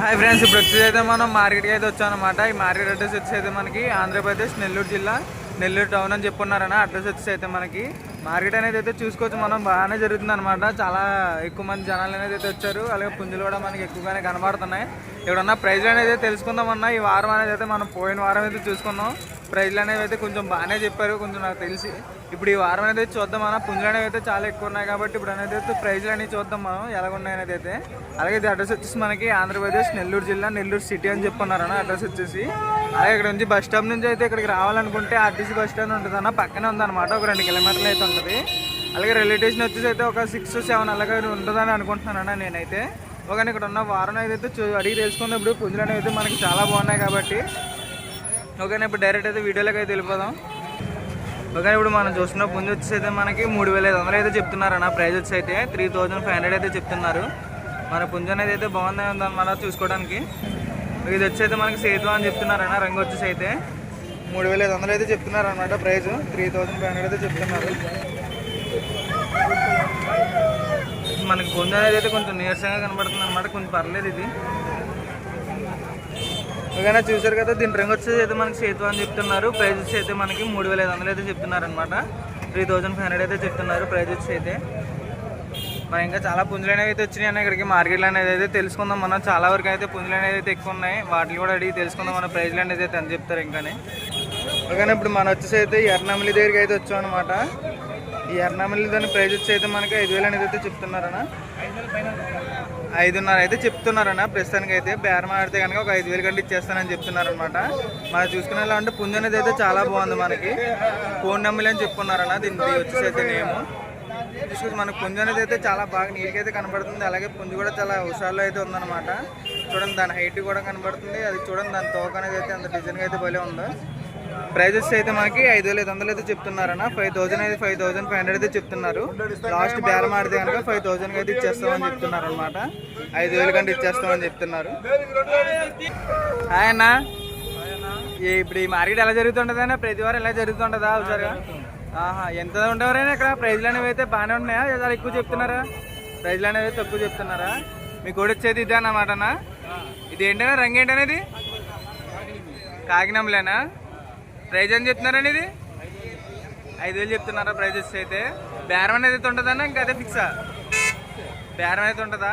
Hi friends ఇప్పుడు వచ్చేదైతే అయితే మనం మార్కెట్కి అయితే వచ్చాం అనమాట ఈ మార్కెట్ అడ్రస్ వచ్చేది అయితే మనకి ఆంధ్రప్రదేశ్ నెల్లూరు జిల్లా. నెల్లూరు టౌన్ అని చెప్పున్నారన్న అడ్రస్ వచ్చేసి అయితే మనకి. మార్కెట్ అనేది అయితే చూసుకోవచ్చు మనం బాగానే జరుగుతుంది అనమాట చాలా ఎక్కువ మంది జనాలు అనేది అయితే వచ్చారు. అలాగే పుంజులు కూడా మనకి ఎక్కువగానే కనబడుతున్నాయి. ఇక్కడ ఉన్న ప్రైజ్లు అనేది తెలుసుకుందామన్నా ఈ వారం అనేది అయితే మనం పోయిన వారం అయితే చూసుకున్నాం. ప్రైజ్లు అనేవి అయితే కొంచెం బాగానే చెప్పారు కొంచెం నాకు తెలిసి. ఇప్పుడు ఈ వారం అనేది చూద్దాం మనం పుంజులు అనేవి అయితే చాలా ఎక్కువ ఉన్నాయి కాబట్టి ఇప్పుడు అనేది అయితే ప్రైజ్లు అనేవి చూద్దాం మనం ఎలా ఉన్నాయి అనేది అయితే. అలాగే ఇది అడ్రస్ వచ్చేసి మనకి ఆంధ్రప్రదేశ్ నెల్లూరు జిల్లా నెల్లూరు సిటీ అని చెప్పున్నారన్న అడ్రస్ వచ్చేసి. అలాగే ఇక్కడ నుంచి బస్ స్టాప్ నుంచి అయితే ఇక్కడికి రావాలనుకుంటే ఆర్టీసీ బస్ స్టాండ్ ఉంటుంది అన్న పక్కనే ఉందన్నమాట ఒక రెండు కిలోమీటర్లు అయితే ఉంటుంది. అలాగే రైల్వే స్టేషన్ వచ్చేసి అయితే ఒక సిక్స్ సెవెన్ అలాగే ఉంటుందని అనుకుంటున్నానన్న నేనైతే. ఒక ఇక్కడ ఉన్న వారం అయితే చూ- అడిగి తెలుసుకున్నప్పుడు ఇప్పుడు పుంజులు అనేవి అయితే మనకి చాలా బాగున్నాయి కాబట్టి ఓకేనా ఇప్పుడు డైరెక్ట్ అయితే వీడియోలోకి అయితే వెళ్ళిపోదాం. ఓకే ఇప్పుడు మనం చూస్తున్న పుంజు వచ్చేసి అయితే మనకి మూడు వేల ఐదు వందలు అయితే చెప్తున్నారన్న ప్రైజ్ వచ్చి అయితే త్రీ థౌజండ్ ఫైవ్ హండ్రెడ్ అయితే చెప్తున్నారు. మన పుంజు అనేది అయితే బాగుంది ఉందన్నమాట చూసుకోవడానికి. ఇది వచ్చి అయితే మనకి సేతు అని చెప్తున్నారన్న రంగు వచ్చేసి అయితే మూడు వేల ఐదు వందలు అయితే చెప్తున్నారు అనమాట prize three thousand five hundred అయితే చెప్తున్నారు. మనకి పుంజు అనేది అయితే కొంచెం నీరసంగా కనబడుతుంది అనమాట కొంచెం పర్లేదు ఇది. ఓకేనా చూసారు కదా దీని రంగు వచ్చేసి అయితే మనకి సేతు అని చెప్తున్నారు. ప్రైజెస్ అయితే మనకి మూడు వేల ఐదు వందలు అయితే చెప్తున్నారు అనమాట త్రీ థౌజండ్ ఫైవ్ హండ్రెడ్ అయితే చెప్తున్నారు ప్రైజెస్ అయితే. మరి ఇంకా చాలా పుంజులు అనేవి అయితే వచ్చినాయి అన్న ఇక్కడికి మార్కెట్లో అనేది అయితే తెలుసుకుందాం మనం. చాలా వరకు అయితే పుంజులు అనేది అయితే ఎక్కువ ఉన్నాయి. వాటిని కూడా అడిగి తెలుసుకుందాం మన ప్రైజ్లు అనేది అయితే అని చెప్తారు ఇంకానే. ఓకేనా ఇప్పుడు మనం వచ్చేసి అయితే ఎర్రనమిలి దగ్గరికి అయితే వచ్చాం అనమాట ఈ ఎర్రనమిలి దాని ప్రైజెస్ వచ్చి అయితే మనకి ఐదు వేలు అనేది అయితే చెప్తున్నారనా ఐదున్నర అయితే చెప్తున్నారన్న. ప్రస్తుతానికి అయితే బేరం ఆడితే కనుక ఒక ఐదు వేలు కంటే ఇచ్చేస్తానని చెప్తున్నారనమాట మనం చూసుకునే అంటే పుంజు అనేది అయితే చాలా బాగుంది మనకి. ఫోన్ నెంబర్ అని చెప్పుకున్నారన్న. దీనికి వచ్చేసి అయితే నేము. చూసుకుంటే మనకు పుంజు అనేది అయితే చాలా బాగా నీట్గా అయితే కనబడుతుంది. అలాగే పుంజు కూడా చాలా హుషాల్లో అయితే ఉందన్నమాట. చూడండి దాని హైట్ కూడా కనబడుతుంది. అది చూడండి దాని తోక అనేది అయితే అంత డిజైన్గా అయితే భలే ఉందో. ప్రైజెస్ అయితే మనకి ఐదు వేల ఐదు వందలు అయితే చెప్తున్నారన్న. ఫైవ్ థౌసండ్ అయితే ఫైవ్ థౌసండ్ ఫైవ్ హండ్రెడ్ అయితే చెప్తున్నారు. లాస్ట్ బేరం ఆడితే కనుక ఫైవ్ థౌసండ్కి అయితే ఇచ్చేస్తామని చెప్తున్నారు అనమాట ఐదు వేల కంటే ఇచ్చేస్తామని చెప్తున్నారు. హాయ్ అన్న. ఇప్పుడు ఈ మార్కెట్ ఎలా జరుగుతుంటుందన్నా ప్రతి వారం ఎలా జరుగుతుంటుందా ఒకసారిగా? ఆహా ఎంత ఉండేవారైనా ఇక్కడ? ప్రైజ్లు అనేవి అయితే బాగానే ఉన్నాయా? చాలా ఎక్కువ చెప్తున్నారా? ప్రైజ్లు అనేవి తక్కువ చెప్తున్నారా? మీకు కూడా వచ్చేది ఇదే అన్నమాట అన్న. ఇది ఏంటనే రంగు ఏంటనేది కాకినంలేనా ప్రైజ్ అని చెప్తున్నారండి ఇది? ఐదు వేలు చెప్తున్నారా ప్రైజెస్ అయితే? బేరం అనేది అయితే ఉంటుందన్నా ఇంకా అదే ఫిక్సా? బేరం అయితే ఉంటుందా?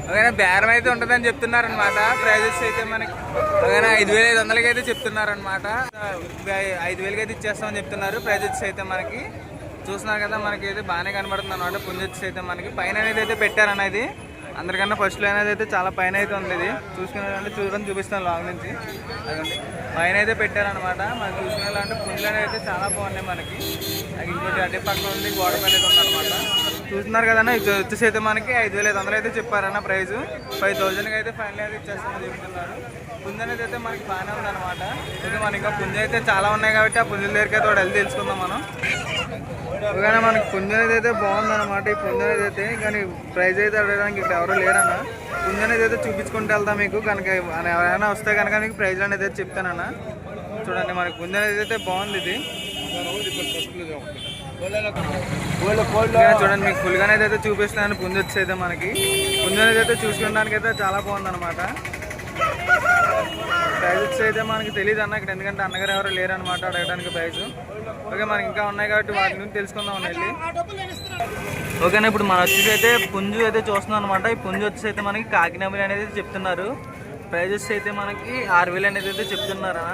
ఒకవేళ బేరం అయితే ఉంటుందని చెప్తున్నారనమాట ప్రైజెస్ అయితే మనకి ఒకవేళ ఐదు వేల ఐదు వందలకి అయితే చెప్తున్నారనమాట ఐదు వేలకి అయితే ఇచ్చేస్తామని చెప్తున్నారు. ప్రైజెస్ అయితే మనకి చూస్తున్నారు కదా మనకి అయితే బాగానే కనబడుతుంది అనమాట పుంజెస్ అయితే మనకి పైన అనేది అయితే పెట్టారనేది అందరికన్నా ఫస్ట్ అనేది అయితే చాలా పైన అయితే ఉంది ఇది. చూసుకున్నారంటే చూడడం చూపిస్తాను లాంగ్ నుంచి. అదండి పైన అయితే పెట్టారనమాట మనం చూసుకునేలాంటి పుంజులు అనేవి అయితే చాలా బాగున్నాయి మనకి. అది ఇంకోటి పక్కన ఉంది గోడ పైన అయితే ఉందన్నమాట. చూస్తున్నారు కదన్నా ఇది వచ్చేసి అయితే మనకి ఐదు వేల ఐదు వందలు అయితే చెప్పారన్న ప్రైస్ ఫైవ్ థౌజండ్కి అయితే ఫైనల్ అయితే ఇచ్చేస్తామని చెప్తున్నారు. పుంజ అనేది అయితే మనకి బాగానే ఉందన్నమాట. ఇది మనకి ఇంకా పుంజ అయితే చాలా ఉన్నాయి కాబట్టి ఆ పుంజుల దగ్గరికి అయితే ఒకటి వెళ్ళి తెలుసుకుందాం మనం. కానీ మనకి పుంజ అనేది అయితే బాగుందన్నమాట. ఈ పుంజ అనేది అయితే కానీ ప్రైజ్ అయితే అడగడానికి ఇక్కడ ఎవరు లేరన్నా. పుంజ అనేది అయితే చూపించుకుంటూ వెళ్తాం మీకు కనుక ఎవరైనా వస్తే కనుక మీకు ప్రైజ్ అనేది అయితే చెప్తానన్న చూడండి మనకి పుంజ అనేది అయితే బాగుంది ఇది. చూడండి మీకు ఫుల్గా అనేది అయితే చూపిస్తాను పుంజ వచ్చి అయితే మనకి. పుంజ అనేది అయితే చూసుకోవడానికి అయితే చాలా బాగుందన్నమాట. ప్రైజ్ ప్రైజెస్ అయితే మనకి తెలియదు అన్న ఇక్కడ ఎందుకంటే అన్నగారు ఎవరు లేరనమాట అడగడానికి ప్రైజ్ ఓకే మనకి ఇంకా ఉన్నాయి కాబట్టి వాటి నుంచి తెలుసుకుందాం వెళ్ళి. ఓకేనా ఇప్పుడు మనం వచ్చేసి అయితే పుంజు అయితే చూస్తున్నాం అనమాట ఈ పుంజు వచ్చేసి అయితే మనకి కాకినామలి అనేది చెప్తున్నారు. ప్రైజెస్ అయితే మనకి ఆరు వేలు అనేది అయితే చెప్తున్నారు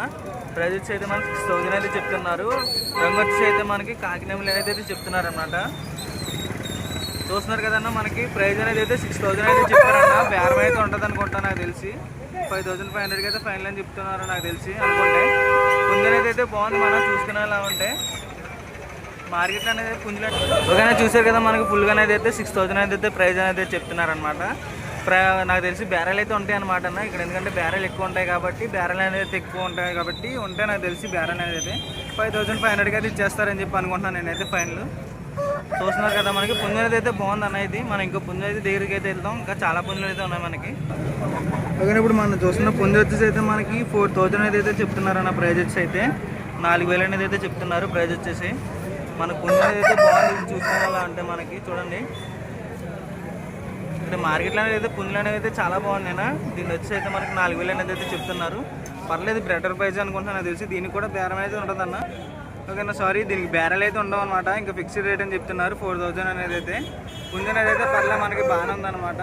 ప్రైజెస్ అయితే మనకి సిక్స్ థౌజండ్ అయితే చెప్తున్నారు. రంగు వచ్చేసి అయితే మనకి కాకినామలి అనేది అయితే చెప్తున్నారు అనమాట చూస్తున్నారు కదన్నా మనకి ప్రైజ్ అనేది అయితే సిక్స్ థౌజండ్ అయితే చెప్పారన్న. బేరం అయితే ఉంటుంది అనుకుంటా నాకు తెలిసి. ఫైవ్ థౌసండ్ ఫైవ్ హండ్రెడ్కి అయితే ఫైనల్ అని చెప్తున్నారు నాకు తెలిసి అనుకుంటే. పుంజనేది అయితే బాగుంది మనం చూసుకునేలా ఉంటే. మార్కెట్లో అనేది పుంజులు ఓకేనా చూసారు కదా మనకి ఫుల్గా అనేది అయితే సిక్స్ థౌసండ్ అనేది అయితే ప్రైజ్ అనేది చెప్తున్నారనమాట నాకు తెలిసి బ్యారెల్ అయితే ఉంటాయి అనమాట అన్న. ఇక్కడ ఎందుకంటే బ్యారెల్ ఎక్కువ ఉంటాయి కాబట్టి బ్యారెల్ అనేది ఎక్కువ ఉంటాయి కాబట్టి ఉంటే నాకు తెలిసి బ్యారెల్ అనేది అయితే ఫైవ్ థౌసండ్ ఫైవ్ హండ్రెడ్కి అయితే ఇచ్చేస్తారని చెప్పి అనుకుంటున్నాను నేనైతే ఫైనల్ చూస్తున్నారు కదా మనకి పుంజు అనేది అయితే బాగుంది అన్న ఇది. మనం ఇంకో పుంజు అయితే దగ్గరికి అయితే వెళ్తాం ఇంకా చాలా పుంజలు అయితే ఉన్నాయి మనకి. ఓకే ఇప్పుడు మనం చూస్తున్న పుంజ వచ్చేసి అయితే మనకి ఫోర్ థౌజండ్ అనేది అయితే చెప్తున్నారు అన్న ప్రైజ్ వచ్చి అయితే. నాలుగు వేలు అనేది అయితే చెప్తున్నారు ప్రైజ్ వచ్చేసి. మన పుంజు అనేది అయితే బాగుంది. చూసుకునేలా అంటే మనకి చూడండి. ఇక్కడ మార్కెట్లో అనేది అయితే పుంజులు అనేవి అయితే చాలా బాగున్నాయి దీని వచ్చి అయితే మనకి నాలుగు వేలు అనేది అయితే చెప్తున్నారు. పర్లేదు బెటర్ ప్రైజ్ అనుకుంటున్నాను తెలిసి దీనికి కూడా బేరం అయితే ఉంటుందన్న ఓకేనా సారీ దీనికి బేరాలు అయితే ఉండవు అనమాట ఇంకా ఫిక్స్డ్ రేట్ అని చెప్తున్నారు ఫోర్ థౌజండ్ అనేది అయితే. ముందు అనేది అయితే పర్లేదు మనకి బాగానే ఉందన్నమాట.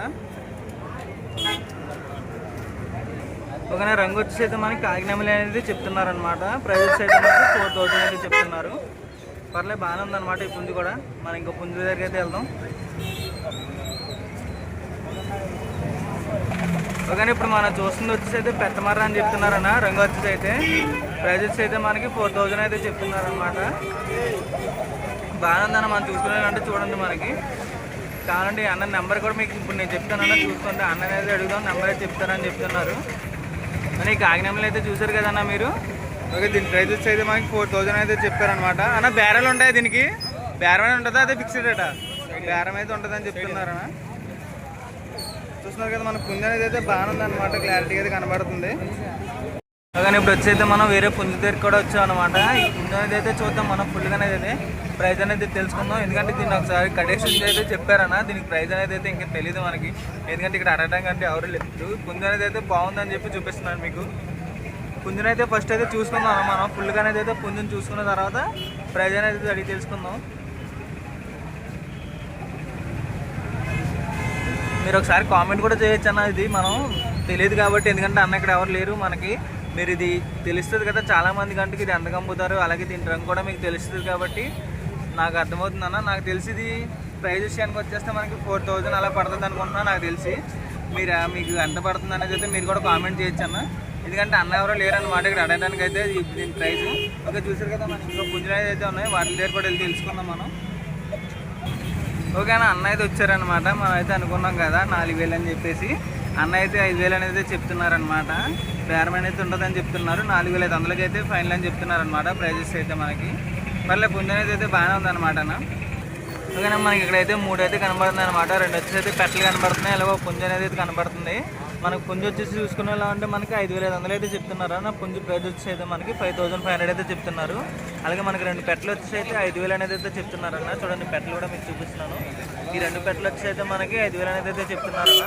ఓకేనా రంగు వచ్చేసి అయితే మనకి కాకినామలి అనేది చెప్తున్నారు అనమాట ప్రైజెస్ అయితే మనకి ఫోర్ థౌజండ్ అయితే చెప్తున్నారు. పర్లేదు బాగానే ఉందన్నమాట ఈ పుంజు కూడా. మనం ఇంకా పుంజు దగ్గరికి అయితే వెళ్దాం. కానీ ఇప్పుడు మనం చూస్తుంది వచ్చేసి అయితే పెట్టమర్ర అని చెప్తున్నారన్న. రంగు వచ్చేసి అయితే ప్రైజెస్ అయితే మనకి ఫోర్ థౌజండ్ అయితే చెప్తున్నారనమాట బాగానే ఉందన్న మనం చూసుకున్నానంటే చూడండి మనకి. కావాలంటే అన్న నెంబర్ కూడా మీకు ఇప్పుడు నేను చెప్తానన్న చూసుకోండి. అన్న అయితే అడుగుదాం నెంబర్ అయితే చెప్తారని చెప్తున్నారు. అని కాకినాడలో అయితే చూసారు కదన్న మీరు? ఓకే దీని ప్రైజెస్ అయితే మనకి ఫోర్ థౌజండ్ అయితే చెప్పారనమాట అన్న బేరాలు ఉంటాయి దీనికి? బేరం ఉంటుందా? అదే ఫిక్స్డ్ రేటా బేరం అయితే ఉంటుందని చెప్తున్నారన్నా. చూస్తున్నారు కదా మన పుంజు అనేది అయితే బాగానే ఉందన్నమాట. క్లారిటీ అయితే కనబడుతుంది. కానీ ఇప్పుడు వచ్చి అయితే మనం వేరే పుంజు దగ్గర కూడా వచ్చాం అనమాట ఈ పుంజు అనేది అయితే చూద్దాం మనం ఫుల్గా అనేది. ప్రైజ్ అనేది తెలుసుకుందాం. ఎందుకంటే దీన్ని ఒకసారి కడేషన్ అయితే చెప్పారన్న దీనికి ప్రైజ్ అనేది అయితే ఇంకా తెలియదు మనకి. ఎందుకంటే ఇక్కడ అడగడం అంటే ఎవరు లేదు పుంజు అనేది అయితే బాగుందని చెప్పి చూపిస్తున్నాను మీకు. పుంజుని అయితే ఫస్ట్ అయితే చూసుకుందాం మనం. ఫుల్గా అనేది అయితే పుంజుని చూసుకున్న తర్వాత ప్రైజ్ అనేది అయితే అడిగి తెలుసుకుందాం. మీరు ఒకసారి కామెంట్ కూడా చేయొచ్చు అన్న ఇది మనం తెలియదు కాబట్టి ఎందుకంటే అన్న ఇక్కడ ఎవరు లేరు మనకి. మీరు ఇది తెలుస్తుంది కదా చాలా మంది గంటకి ఇది ఎంత అమ్ముతారు అలాగే దీని రంగు కూడా మీకు తెలుస్తుంది కాబట్టి నాకు అర్థమవుతుంది అన్న నాకు తెలిసి ఇది ప్రైజ్ విషయానికి వచ్చేస్తే మనకి ఫోర్ థౌజండ్ అలా పడుతుంది అనుకుంటున్నా నాకు తెలిసి. మీరు మీకు ఎంత పడుతుంది అనేది అయితే మీరు కూడా కామెంట్ చేయొచ్చు అన్న ఎందుకంటే అన్న ఎవరో లేరన్నమాట ఇక్కడ అడగడానికి అయితే ఇది- దీని ప్రైస్ ఓకే చూసారు కదా మనకి ఇంకా గుజరాత్ అయితే ఉన్నాయి వాటి దగ్గర కూడా వెళ్ళి తెలుసుకుందాం మనం. ఓకేనా అన్న అయితే వచ్చారనమాట మనం అయితే అనుకున్నాం కదా నాలుగు వేలు అని చెప్పేసి. అన్న అయితే ఐదు వేలు అనేది చెప్తున్నారనమాట బేరం అనేది ఉంటుందని చెప్తున్నారు. నాలుగు వేల ఐదు వందలకి అయితే ఫైనల్ అని చెప్తున్నారనమాట ప్రైజెస్ అయితే మనకి. మళ్ళీ పుంజు అనేది అయితే బాగానే ఉందన్నమాట అన్న. ఓకేనా మనకి ఇక్కడైతే మూడు అయితే కనబడుతుంది అనమాట రెండు వచ్చేసి అయితే పెట్టలు కనబడుతున్నాయి. అలాగే ఒక పుంజు అనేది అయితే కనబడుతుంది. మనకు పుంజు వచ్చేసి చూసుకునే అంటే మనకి ఐదు వేల ఐదు వందలు అయితే చెప్తున్నారు? అన్న పుంజు ప్రైస్ వచ్చేసి అయితే మనకి ఫైవ్ థౌసండ్ ఫైవ్ హండ్రెడ్ అయితే చెప్తున్నారు. అలాగే మనకి రెండు పెట్టలు వచ్చేసి అయితే ఐదు వేలు అనేది అయితే చెప్తున్నారు అన్న చూడండి పెట్టలు కూడా మీకు చూపిస్తున్నాను. ఈ రెండు పెట్టలు వచ్చేసి అయితే మనకి ఐదు వేలు అనేది అయితే చెప్తున్నారు అన్న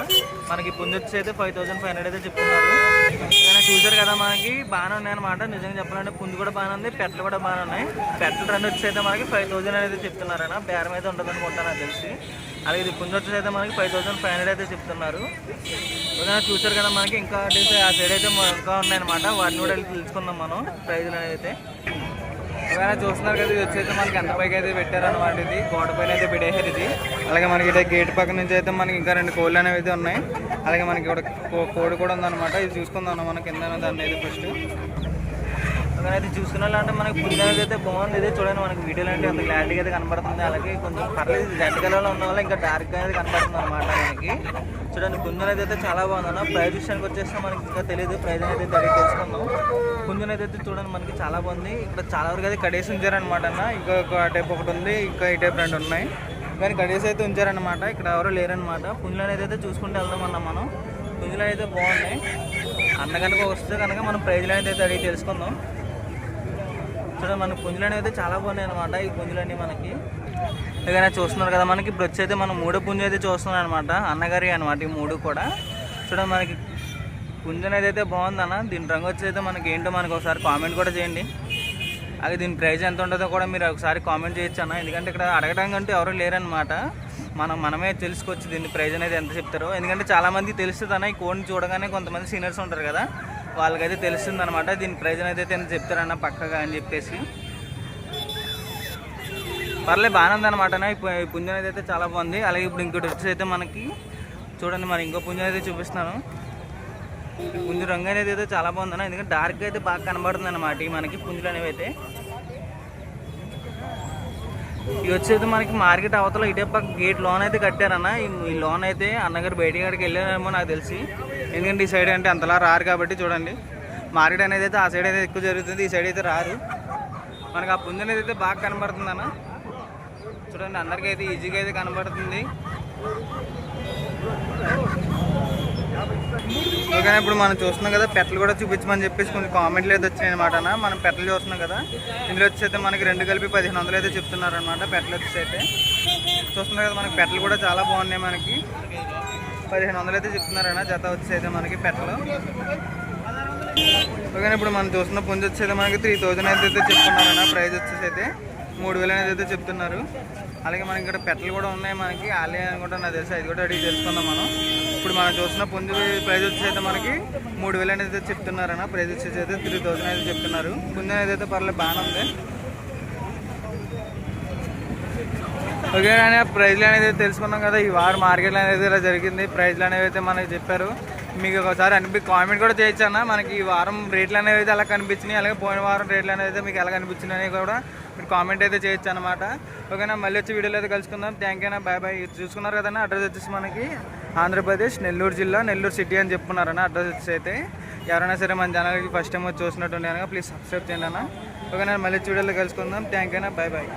మనకి పుంజు వచ్చేసి అయితే ఫైవ్ థౌసండ్ ఫైవ్ హండ్రెడ్ అయితే చెప్తున్నారు. ఏదైనా చూసారు కదా మనకి? బాగానే ఉన్నాయన్నమాట. నిజంగా చెప్పాలంటే పుంజు కూడా బాగానే ఉంది పెట్టలు కూడా బాగానే ఉన్నాయి. పెట్టలు రెండు వచ్చేసి అయితే మనకి ఫైవ్ థౌసండ్ అనేది చెప్తున్నారన్న. బేరం అయితే ఉండదు అనుకుంటాను నాకు తెలిసి. అలాగే ఇది పుంజు వచ్చేసి అయితే మనకి ఫైవ్ థౌసండ్ ఫైవ్ హండ్రెడ్ అయితే చెప్తున్నారు. ఓకేనా చూసారు కదా మనకి ఇంకా అంటే ఆ సైడ్ అయితే ఇంకా ఉన్నాయన్నమాట. వాటిని కూడా వెళ్ళి తెలుసుకుందాం మనం ప్రైజ్లు అనేది అయితే. ఒకవేళ చూస్తున్నారు కదా ఇది వచ్చి మనకి ఎంత పైకి అయితే పెట్టారన్నమాట ఇది. గోడ పైన అయితే పెట్టేశారు ఇది. అలాగే మనకి ఇక్కడ గేట్ పక్క నుంచి అయితే మనకి ఇంకా రెండు కోళ్ళు అనేవి అయితే ఉన్నాయి. అలాగే మనకి ఇక్కడ కో- కోడి కూడా ఉందన్నమాట. ఇది చూసుకుందాం మనకి మనం కింద దాన్ని అయితే ఫస్ట్ ఒకవేళ అయితే అంటే మనకి పుంజు అయితే బాగుంది. ఇది చూడండి మనకి వీడియోలో అంటే అంత క్లారిటీగా అయితే కనబడుతుంది. అలాగే కొంచెం పర్లేదు. రెడ్ కలర్లో ఉన్న వల్ల ఇంకా డార్క్ అనేది కనబడుతుంది అనమాట మనకి. చూడండి పుంజు అయితే చాలా బాగుంది అన్న. ప్రైజ్ విషయానికి వచ్చేస్తే మనకి ఇంకా తెలియదు ప్రైజ్ అనేది అయితే అడిగి తెలుసుకుందాం. పుంజు అయితే చూడండి మనకి చాలా బాగుంది. ఇక్కడ చాలా వరకు అయితే కడేసి ఉంచారనమాట అన్న. ఇంకా ఒక టైప్ ఒకటి ఉంది ఇంకా ఈ టైప్ రెండు ఉన్నాయి. కానీ కడేసి అయితే ఉంచారనమాట ఇక్కడ ఎవరు లేరనమాట పుంజులను అయితే చూసుకుంటూ వెళ్దాం అన్న మనం. పుంజులు అయితే బాగున్నాయి అన్న కనుక వస్తే కనుక మనం ప్రైజ్లు అయితే అడిగి తెలుసుకుందాం. చూడండి మన పుంజులు అనేవి అయితే చాలా బాగున్నాయి అనమాట ఈ పుంజులన్నీ మనకి. ఏదైనా చూస్తున్నారు కదా మనకి ఇప్పుడు వచ్చి అయితే మనం మూడో పుంజు అయితే చూస్తున్నాం అనమాట అన్నగారి అనమాట ఈ మూడు కూడా. చూడండి మనకి పుంజు అనేది అయితే బాగుందన్న. దీని రంగు వచ్చి అయితే మనకి ఏంటో మనకి ఒకసారి కామెంట్ కూడా చేయండి. అది దీని ప్రైస్ ఎంత ఉంటుందో కూడా మీరు ఒకసారి కామెంట్ చేయొచ్చు అన్న. ఎందుకంటే ఇక్కడ అడగడానికి అంటూ ఎవరు లేరనమాట మనం మనమే తెలుసుకోవచ్చు దీని ప్రైజ్ అనేది ఎంత చెప్తారో. ఎందుకంటే చాలామంది తెలుస్తుంది అన్న ఈ కోడ్ని చూడగానే కొంతమంది సీనియర్స్ ఉంటారు కదా. వాళ్ళకైతే తెలుస్తుంది అనమాట దీని ప్రైజ్ అయితే ఎంత చెప్తారన్న పక్కగా అని చెప్పేసి. పర్లేదు బాగానే అనమాట అన్న. ఈ పు- ఈ పుంజు అనేది అయితే చాలా బాగుంది. అలాగే ఇప్పుడు ఇంకోటి వచ్చి అయితే మనకి చూడండి మరి ఇంకో పుంజు అయితే చూపిస్తున్నాను. పుంజు రంగు అనేది అయితే చాలా బాగుందన్న. ఎందుకంటే డార్క్ అయితే బాగా కనబడుతుంది అనమాట మనకి పుంజులు అనేవి అయితే ఇవి వచ్చేది మనకి మార్కెట్ అవతల ఇటే పక్క గేట్ లోన్ అయితే కట్టారన్న. ఈ లోన్ అయితే అన్నగారు బయటికి కాడికి వెళ్ళారేమో నాకు తెలిసి. ఎందుకంటే ఈ సైడ్ అంటే అంతలా రారు కాబట్టి చూడండి. మార్కెట్ అనేది అయితే ఆ సైడ్ అయితే ఎక్కువ జరుగుతుంది ఈ సైడ్ అయితే రారు. మనకి ఆ పుంజు అనేది అయితే బాగా కనబడుతుంది అన్న. చూడండి అందరికీ అయితే ఈజీగా అయితే కనబడుతుంది. ఓకే ఇప్పుడు మనం చూస్తున్నాం కదా పెట్టలు కూడా చూపించమని చెప్పేసి కొంచెం కామెంట్లు అయితే వచ్చినాయి అనమాట మనం పెట్టలు చూస్తున్నాం కదా ఇందులో వచ్చి అయితే మనకి రెండు కలిపి పదిహేను వందలు అయితే చెప్తున్నారు అనమాట పెట్టలు వచ్చి అయితే. చూస్తున్నాం కదా మనకి పెట్టలు కూడా చాలా బాగున్నాయి మనకి. పదిహేను వందలు అయితే చెప్తున్నారన్న. జత వచ్చేది మనకి పెట్టలు. ఓకే ఇప్పుడు మనం చూస్తున్న పుంజు వచ్చేది మనకి త్రీ థౌజండ్ అయితే అయితే చెప్తున్నారన్న. ప్రైజ్ వచ్చేసి అయితే మూడు వేలు అనేది అయితే చెప్తున్నారు. అలాగే మనకి ఇక్కడ పెట్టలు కూడా ఉన్నాయి మనకి. ఆలయ అనుకుంటా నాకు తెలుసు అది కూడా అడిగి తెలుసుకుందాం మనం. ఇప్పుడు మనం చూస్తున్న పుంజు ప్రైజ్ వచ్చేసి అయితే మనకి మూడు వేలు అనేది అయితే చెప్తున్నారన్న. ప్రైజ్ వచ్చేసి అయితే త్రీ థౌజండ్ అయితే చెప్తున్నారు. పుంజు అనేది అయితే పర్లేదు బాగానే ఉంది. ఓకే కానీ ప్రైజ్లు అనేది తెలుసుకున్నాం కదా ఈ వారం మార్కెట్లో అనేది ఇలా జరిగింది. ప్రైజ్లు అనేవి అయితే మనకి చెప్పారు. మీకు ఒకసారి అనిపి కామెంట్ కూడా చేయొచ్చు అన్న. మనకి ఈ వారం రేట్లు అనేవి అయితే ఎలా కనిపించినాయి. అలాగే పోయిన వారం రేట్లు అనేది అయితే మీకు ఎలా కనిపించినాయి కూడా మీరు కామెంట్ అయితే చేయొచ్చు అనమాట ఓకేనా మళ్ళీ వచ్చి వీడియోలో అయితే కలుసుకుందాం. Thank you bye bye. చూసుకున్నారు కదన్నా అడ్రస్ వచ్చేసి మనకి ఆంధ్రప్రదేశ్ నెల్లూరు జిల్లా నెల్లూరు సిటీ అని చెప్పుకున్నారన్న అడ్రస్ వచ్చేసి అయితే. ఎవరైనా సరే మన ఛానల్కి ఫస్ట్ టైం వచ్చి చూసినట్టు కనుక ప్లీజ్ సబ్స్క్రైబ్ చేయండి అన్న. ఓకేనా మళ్ళీ వచ్చి వీడియోలో కలుసుకుందాం. Thank you bye bye.